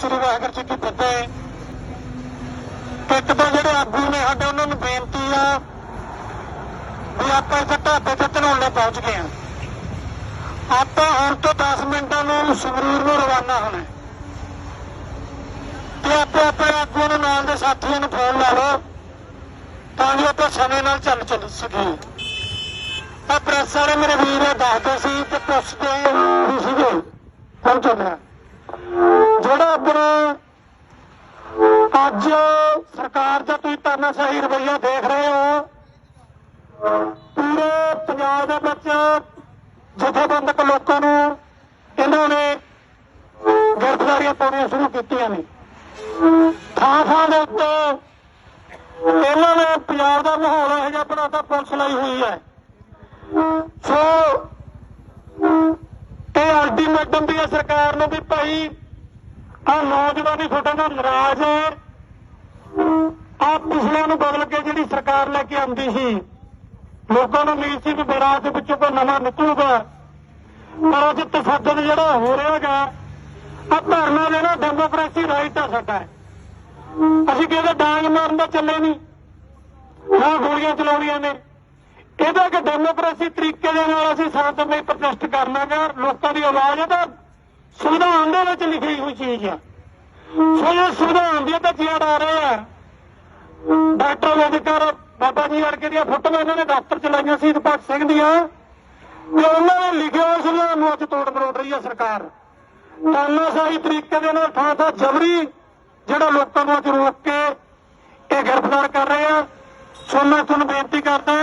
ਸ੍ਰੀ ਵਾਹਿਗੁਰੂ ਜੀ ਕੀ ਫਤਿਹ ਇੱਕ ਤਾਂ ਜਿਹੜੇ ਆਗੂ ਨੇ ਸਾਡੇ, ਉਹਨਾਂ ਨੂੰ ਬੇਨਤੀ ਆ ਵੀ ਆਪਾਂ ਇੱਥੇ ਢਾਬੇ ਤੇ ਧਨੌਲੇ ਪਹੁੰਚ ਗਏ ਆ ਆਪਾਂ ਹੁਣ ਤੋਂ 10 ਮਿੰਟਾਂ ਨੂੰ ਸੰਗਰੂਰ ਨੂੰ ਰਵਾਨਾ ਹੋਣਾ ਤੇ ਆਪੋ ਆਪਣੇ ਆਗੂ ਨੂੰ ਨਾਲ ਦੇ ਸਾਥੀਆਂ ਨੂੰ ਫੋਨ ਲਾ ਲਓ, ਤਾਂ ਜੋ ਆਪਾਂ ਸਮੇਂ ਨਾਲ ਚੱਲ ਚੱਲ ਸਕੀਏ। ਆ ਪ੍ਰੈਸ ਵਾਲੇ ਮੇਰੇ ਵੀਰ ਦੱਸਦੇ ਸੀ ਤੇ ਪੁੱਛਦੇ ਵੀ ਸੀਗੇ। ਹੁਣ ਚੱਲਣਾ ਜਿਹੜਾ ਆਪਣਾ ਅੱਜ ਸਰਕਾਰ ਦਾ ਤੁਸੀਂ ਤਾਨਾਸ਼ਾਹੀ ਰਵੱਈਆ ਦੇਖ ਰਹੇ ਹੋ, ਪੂਰੇ ਪੰਜਾਬ ਦੇ ਵਿੱਚ ਜਥੇਬੰਦਕ ਲੋਕਾਂ ਨੂੰ ਇਹਨਾਂ ਨੇ ਗ੍ਰਿਫਤਾਰੀਆਂ ਪਾਉਣੀਆਂ ਸ਼ੁਰੂ ਕੀਤੀਆਂ ਨੇ। ਥਾਂ ਥਾਂ ਦੇ ਉੱਤੇ ਇਹਨਾਂ ਨੇ ਪੰਜਾਬ ਦਾ ਮਾਹੌਲ ਇਹੋ ਜਿਹਾ ਬਣਾਤਾ, ਪੁਲਿਸ ਲਈ ਹੋਈ ਹੈ। ਸੋ ਇਹ ਅਲਟੀਮੇਟਮ ਦੀ ਹੈ ਸਰਕਾਰ ਨੂੰ ਵੀ ਭਾਈ ਆ ਨੌਜਵਾਨੀ ਤੁਹਾਡੇ ਨਾਲ ਨਾਰਾਜ਼ ਹੈ ਆ ਪਿਛਲਿਆਂ ਨੂੰ ਬਦਲ ਕੇ ਜਿਹੜੀ ਸਰਕਾਰ ਲੈ ਕੇ ਆਉਂਦੀ ਸੀ, ਲੋਕਾਂ ਨੂੰ ਉਮੀਦ ਸੀ ਕਿ ਬਰਾਤ ਦੇ ਵਿੱਚੋਂ ਕੋਈ ਨਵਾਂ ਨਿਕਲੂਗਾ। ਪਰ ਅੱਜ ਤਸੱਦਦ ਜਿਹੜਾ ਹੋ ਰਿਹਾਗਾ ਆ ਧਰਨਾ ਦੇਣਾ ਡੈਮੋਕ੍ਰੇਸੀ ਰਾਈਟ ਆ ਸਾਡਾ। ਅਸੀਂ ਕਿਹਦੇ ਡਾਂਗ ਮਾਰਨ ਦਾ ਚੱਲੇ ਨਹੀਂ, ਨਾ ਗੋਲੀਆਂ ਚਲਾਉਣੀਆਂ ਨੇ। ਇਹਦਾ ਕਿ ਡੈਮੋਕ੍ਰੇਸੀ ਤਰੀਕੇ ਦੇ ਨਾਲ ਅਸੀਂ ਸ਼ਾਂਤਮਈ ਪ੍ਰੋਟੈਸਟ ਕਰਨਾਗਾ। ਲੋਕਾਂ ਦੀ ਆਵਾਜ਼ ਹੈ ਤਾਂ ਸੰਵਿਧਾਨ ਦੇ ਵਿੱਚ ਲਿਖੀ ਹੋਈ ਚੀਜ਼ ਆ। ਸੋ ਇਹ ਸੰਵਿਧਾਨ ਦੀਆਂ ਤਾਂ ਚੀੜ ਆ ਰਹੇ ਆ, ਡਾਕਟਰ ਅੰਬੇਦਕਰ ਬਾਬਾ ਜੀ ਅੜਕੇ ਦੀਆਂ ਫੋਟੋਆਂ ਇਹਨਾਂ ਨੇ ਦਫ਼ਤਰ ਚ ਲਾਈਆਂ ਸੀ ਭਗਤ ਸਿੰਘ ਦੀਆਂ, ਤੇ ਉਹਨਾਂ ਨੇ ਲਿਖਿਆ ਹੋਇਆ ਸੰਵਿਧਾਨ ਨੂੰ ਅੱਜ ਤੋੜ ਮਰੋੜ ਰਹੀ ਹੈ ਸਰਕਾਰ। ਤਾਨਾਸ਼ਾਹੀ ਤਰੀਕੇ ਦੇ ਨਾਲ ਥਾਂ ਥਾਂ ਜਬਰੀ, ਜਿਹੜਾ ਲੋਕਾਂ ਨੂੰ ਅੱਜ ਰੋਕ ਕੇ ਇਹ ਗ੍ਰਿਫਤਾਰ ਕਰ ਰਹੇ ਆ। ਸੋ ਮੈਂ ਤੁਹਾਨੂੰ ਬੇਨਤੀ ਕਰਦਾ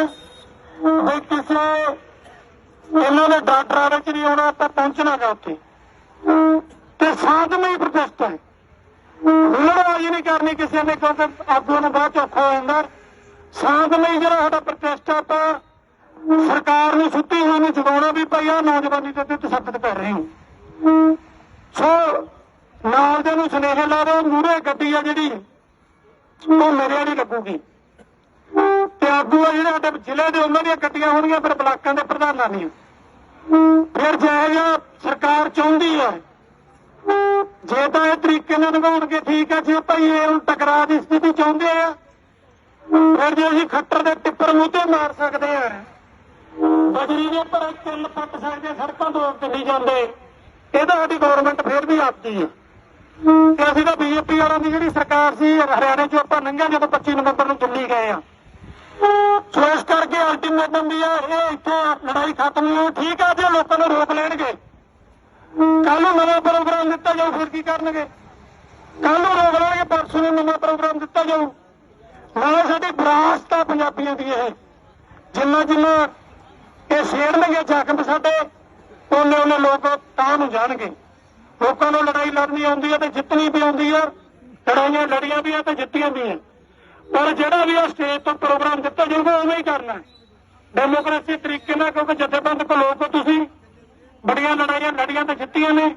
ਵੀ ਕਿਸੇ ਇਹਨਾਂ ਦੇ ਡਾਕਟਰਾਂ ਡਰਾਵੇ ਚ ਨਹੀਂ ਆਉਣਾ ਆਪਾਂ ਪਹੁੰਚਣਾਗਾ ਉੱਥੇ। ਤੇ ਸ਼ਾਂਤਮਈ ਪ੍ਰੋਟੈਸਟ ਹੈ ਹੁਲੜਬਾਜ਼ੀ ਨਹੀਂ ਕਰਨੀ ਕਿਸੇ ਨੇ, ਕਿਉਂਕਿ ਆਗੂ ਨੂੰ ਬਹੁਤ ਔਖਾ ਹੋ ਜਾਂਦਾ। ਸ਼ਾਂਤਮਈ ਜਿਹੜਾ ਸਾਡਾ ਪ੍ਰੋਟੈਸਟ ਆ, ਆਪਾਂ ਸਰਕਾਰ ਨੂੰ ਸੁੱਤੀ ਹੋਈ ਨੂੰ ਜਗਾਉਣਾ ਵੀ ਪਈ ਆ, ਨੌਜਵਾਨੀ ਦੇ ਉੱਤੇ ਤਸੱਦਦ ਕਰ ਰਹੇ ਹੋ। ਸੋ, ਨਾਲ ਦੇ ਨੂੰ ਸੁਨੇਹੇ ਲਾ ਦਿਓ ਮੂਰੇ ਗੱਡੀ ਆ ਜਿਹੜੀ, ਉਹ ਮੇਰੇ ਵਾਲੀ ਲੱਗੂਗੀ। ਤੇ ਆਗੂ ਆ ਜਿਹੜੇ ਸਾਡੇ ਜ਼ਿਲ੍ਹੇ ਦੇ, ਉਹਨਾਂ ਦੀਆਂ ਗੱਡੀਆਂ ਹੋਣਗੀਆਂ ਫਿਰ ਬਲਾਕਾਂ ਦੇ ਪ੍ਰਧਾਨਾਂ ਦੀਆਂ। ਫਿਰ ਜਿਹੋ ਸਰਕਾਰ ਚਾਹੁੰਦੀ ਹੈ। ਜੇ ਤਾਂ ਇਹ ਤਰੀਕੇ ਨਾਲ ਨਿਭਾਉਣਗੇ, ਠੀਕ ਹੈ, ਜੇ ਭਾਈ ਇਹ ਹੁਣ ਟਕਰਾਅ ਦੀ ਸਥਿਤੀ ਚਾਹੁੰਦੇ ਆ ਫਿਰ ਜੇ ਅਸੀਂ ਖੱਟਰ ਦੇ ਟਿੱਪਰ ਮੂੰਹ ਤੇ ਮਾਰ ਸਕਦੇ ਆ ਬਜਰੀ ਦੇ ਪਰ ਕਿੱਲ ਪੱਟ ਸਕਦੇ, ਸੜਕਾਂ ਤੋਂ ਚੱਲੀ ਜਾਂਦੇ ਇਹਦਾ ਸਾਡੀ ਗਵਰਨਮੈਂਟ ਫੇਰ ਵੀ ਆਪਦੀ ਹੈ। ਤੇ ਅਸੀਂ ਤਾਂ ਬੀਜੇਪੀ ਵਾਲਿਆਂ ਦੀ ਜਿਹੜੀ ਸਰਕਾਰ ਸੀ, ਹਰਿਆਣੇ ਚੋਂ ਆਪਾਂ ਲੰਘਿਆ ਜਦੋਂ 25 ਨਵੰਬਰ ਨੂੰ ਦਿੱਲੀ ਗਏ ਆ ਸੋ ਇਸ ਕਰਕੇ ਅਲਟੀਮੇਟਮ ਵੀ ਆ, ਇਹ ਇੱਥੇ ਲੜਾਈ ਖਤਮ ਹੋਈ। ਠੀਕ ਆ, ਜੇ ਲੋਕਾਂ ਨੂੰ ਰੋਕ ਲੈਣਗੇ। ਕੱਲ ਨੂੰ ਨਵਾਂ ਪ੍ਰੋਗਰਾਮ ਦਿੱਤਾ ਜਾਊ, ਫਿਰ ਕੀ ਕਰਨਗੇ? ਕੱਲ ਨੂੰ ਰੋਕ ਲੈਣਗੇ, ਪਰਸੋਂ ਨੂੰ ਨਵਾਂ ਪ੍ਰੋਗਰਾਮ ਦਿੱਤਾ ਜਾਊ। ਨਾਲੇ ਸਾਡੀ ਵਿਰਾਸਤ ਆ ਪੰਜਾਬੀਆਂ ਦੀ ਇਹ। ਜਿੰਨਾ ਜਿੰਨਾ ਇਹ ਛੇੜਨਗੇ ਜ਼ਖਮ ਸਾਡੇ, ਉਹਨੇ ਉਹਨੇ ਲੋਕ ਤਾਂ ਨੂੰ ਜਾਣਗੇ। ਲੋਕਾਂ ਨੂੰ ਲੜਾਈ ਲੜਨੀ ਆਉਂਦੀ ਹੈ ਤੇ ਜਿੱਤਣੀ ਵੀ ਆਉਂਦੀ ਹੈ ਲੜਾਈਆਂ ਲੜੀਆਂ ਵੀ ਆ ਤੇ ਜਿੱਤੀਆਂ ਵੀ ਆ। ਪਰ ਜਿਹੜਾ ਵੀ ਆ ਸਟੇਜ ਤੋਂ ਪ੍ਰੋਗਰਾਮ ਦਿੱਤਾ ਜਾਊਗਾ, ਉਵੇਂ ਹੀ ਕਰਨਾ ਡੈਮੋਕ੍ਰੇਸੀ ਤਰੀਕੇ ਨਾਲ, ਕਿਉਂਕਿ ਜਥੇਬੰਦ ਜਥੇਬੰਦਕ ਲੋਕ ਹੋ ਤੁਸੀਂ ਬੜੀਆਂ ਲੜਾਈਆਂ ਲੜੀਆਂ ਤੇ ਜਿੱਤੀਆਂ ਨੇ।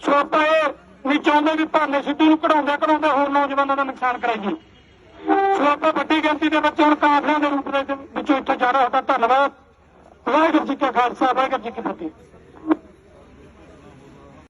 ਸੋ ਆਪਾਂ ਇਹ ਨਹੀਂ ਚਾਹੁੰਦੇ ਵੀ ਭਾਨੇ ਸਿੱਧੂ ਨੂੰ ਕਢਾਉਂਦੇ ਕਢਾਉਂਦੇ ਹੋਰ ਨੌਜਵਾਨਾਂ ਦਾ ਨੁਕਸਾਨ ਕਰਾਈਏ ਸੋ ਆਪਾਂ ਵੱਡੀ ਗਿਣਤੀ ਦੇ ਵਿੱਚ ਹੁਣ ਕਾਫਲਿਆਂ ਦੇ ਰੂਪ ਦੇ ਵਿੱਚੋਂ ਇੱਥੇ ਜਾ ਰਿਹਾ ਸਾਡਾ ਧੰਨਵਾਦ। ਵਾਹਿਗੁਰੂ ਜੀ ਕਾ ਖਾਲਸਾ, ਵਾਹਿਗੁਰੂ ਜੀ ਕੀ ਫਤਿਹ।